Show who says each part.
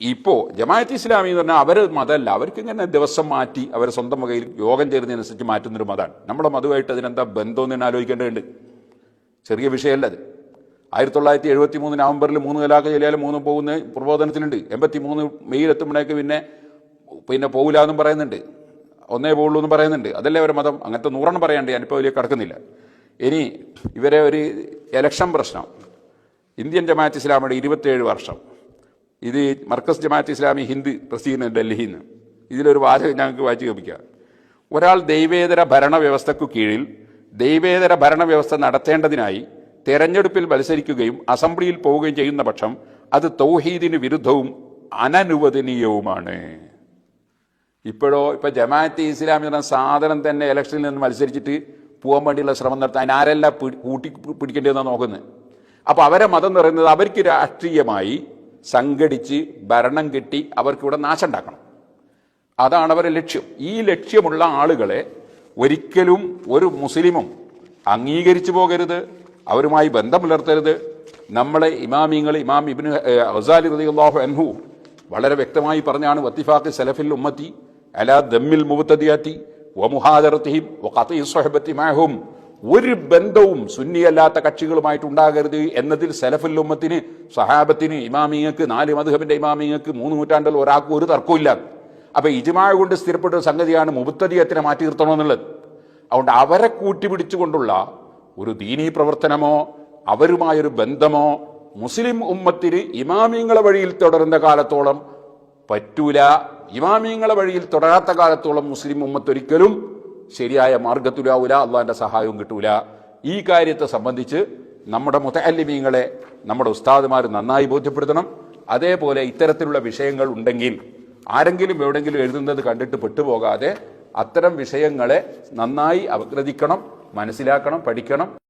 Speaker 1: ഇപ്പോൾ ജമാഅത്ത് ഇസ്ലാമി എന്ന് പറഞ്ഞാൽ അവർ മതമല്ല. അവർക്ക് ഇങ്ങനെ ദിവസം മാറ്റി അവർ സ്വന്തം വകയിൽ യോഗം ചേരുന്നതിനനുസരിച്ച് മാറ്റുന്നൊരു മതമാണ്. നമ്മുടെ മതമായിട്ട് അതിനെന്താ ബന്ധം എന്ന് തന്നെ ആലോചിക്കേണ്ടതുണ്ട്. ചെറിയ വിഷയമല്ല അത്. ആയിരത്തി തൊള്ളായിരത്തി എഴുപത്തി മൂന്ന് നവംബറിൽ മൂന്ന് കലാക്ക് ചെല്ലിയാലും മൂന്ന് പോകുന്ന പ്രബോധനത്തിലുണ്ട്. എൺപത്തി മൂന്ന് മെയ്യിലെത്തുമ്പോഴേക്ക് പിന്നെ പിന്നെ പോകില്ല എന്നും പറയുന്നുണ്ട്. ഒന്നേ പോകുള്ളൂ എന്നും പറയുന്നുണ്ട്. അതല്ലേ അവരുടെ മതം? അങ്ങനത്തെ നൂറെണ്ണം പറയാണ്ട് ഞാനിപ്പോൾ വലിയ കിടക്കുന്നില്ല. ഇനി ഇവരെ ഒരു എലക്ഷൻ പ്രശ്നം. ഇന്ത്യൻ ജമാഅത്ത് ഇസ്ലാമിയുടെ ഇരുപത്തേഴ് വർഷം. ഇത് മർക്കസ് ജമാഅത്ത് ഇസ്ലാമി ഹിന്ദ് പ്രസിദ്ധീകരണം ഡൽഹിയിൽ നിന്ന്. ഇതിലൊരു വാചകം ഞങ്ങൾക്ക് വായിച്ചു കേൾപ്പിക്കുക ഒരാൾ ദൈവേതര ഭരണവ്യവസ്ഥയ്ക്കു കീഴിൽ ദൈവേതര ഭരണവ്യവസ്ഥ നടത്തേണ്ടതിനായി തെരഞ്ഞെടുപ്പിൽ മത്സരിക്കുകയും അസംബ്ലിയിൽ പോവുകയും ചെയ്യുന്ന പക്ഷം അത് തൗഹീദിന് വിരുദ്ധവും അനനുവദനീയവുമാണ്. ഇപ്പോഴോ ഇപ്പൊ ജമാഅത്ത് ഇസ്ലാമി എന്ന സാധനം തന്നെ ഇലക്ഷനിൽ നിന്ന് മത്സരിച്ചിട്ട് പോകാൻ വേണ്ടിയുള്ള ശ്രമം നടത്താൻ അതിനാരെല്ലാം കൂട്ടി പിടിക്കേണ്ടതെന്നാണ് നോക്കുന്നത് അപ്പൊ അവരെ മതം എന്ന് പറയുന്നത് അവർക്ക് രാഷ്ട്രീയമായി സംഘടിച്ച് ഭരണം കിട്ടി അവർക്കിവിടെ നാശം ഉണ്ടാക്കണം അതാണ് അവരുടെ ലക്ഷ്യം. ഈ ലക്ഷ്യമുള്ള ആളുകളെ ഒരിക്കലും ഒരു മുസ്ലിമും അംഗീകരിച്ചു പോകരുത് അവരുമായി ബന്ധം പുലർത്തരുത്. നമ്മളെ ഇമാമിങ്ങൾ ഇമാം ഇബിന് അസാലി റളിയല്ലാഹു അൻഹു വളരെ വ്യക്തമായി പറഞ്ഞാണ് വത്തിഫാഖ് സലഫിൽ ഉമ്മത്തി അലാ ദമ്മിൽ മുബത്തദിയാത്തി വ കത്തി സ്വഹബത്തി മാഹും ഒരു ബന്ധവും സുന്നിയല്ലാത്ത കക്ഷികളുമായിട്ട് ഉണ്ടാകരുത് എന്നതിൽ സലഫുൽ സഹാബത്തിന് ഇമാമിങ്ങൾക്ക് നാല് മധുഹബിന്റെ ഇമാമിങ്ങൾക്ക് മൂന്ന് നൂറ്റാണ്ടിൽ ഒരാൾക്ക് ഒരു തർക്കമില്ല അപ്പൊ ഇജുമായ കൊണ്ട് സ്ഥിരപ്പെട്ട ഒരു സംഗതിയാണ് മുബത്തദിയത്തിനെ മാറ്റി നിർത്തണമെന്നുള്ളത് അതുകൊണ്ട് അവരെ കൂട്ടിപിടിച്ചുകൊണ്ടുള്ള ഒരു ദീനീ പ്രവർത്തനമോ അവരുമായൊരു ബന്ധമോ മുസ്ലിം ഉമ്മത്തിന് ഇമാമിങ്ങളെ വഴിയിൽ തുടരുന്ന കാലത്തോളം പറ്റൂല. ഇമാമിങ്ങളെ വഴിയിൽ തുടരാത്ത കാലത്തോളം മുസ്ലിം ഉമ്മത്ത് ഒരിക്കലും ശരിയായ മാർഗത്തിലാവൂല അള്ളാഹിന്റെ സഹായവും കിട്ടൂല. ഈ കാര്യത്തെ സംബന്ധിച്ച് നമ്മുടെ മുതഅല്ലിമീങ്ങളെ നമ്മുടെ ഉസ്താദുമാർ നന്നായി ബോധ്യപ്പെടുത്തണം. അതേപോലെ ഇത്തരത്തിലുള്ള വിഷയങ്ങൾ ഉണ്ടെങ്കിൽ ആരെങ്കിലും എവിടെങ്കിലും എഴുതുന്നത് കണ്ടിട്ട് പെട്ടുപോകാതെ അത്തരം വിഷയങ്ങളെ നന്നായി അവഗ്രഹിക്കണം മനസ്സിലാക്കണം പഠിക്കണം.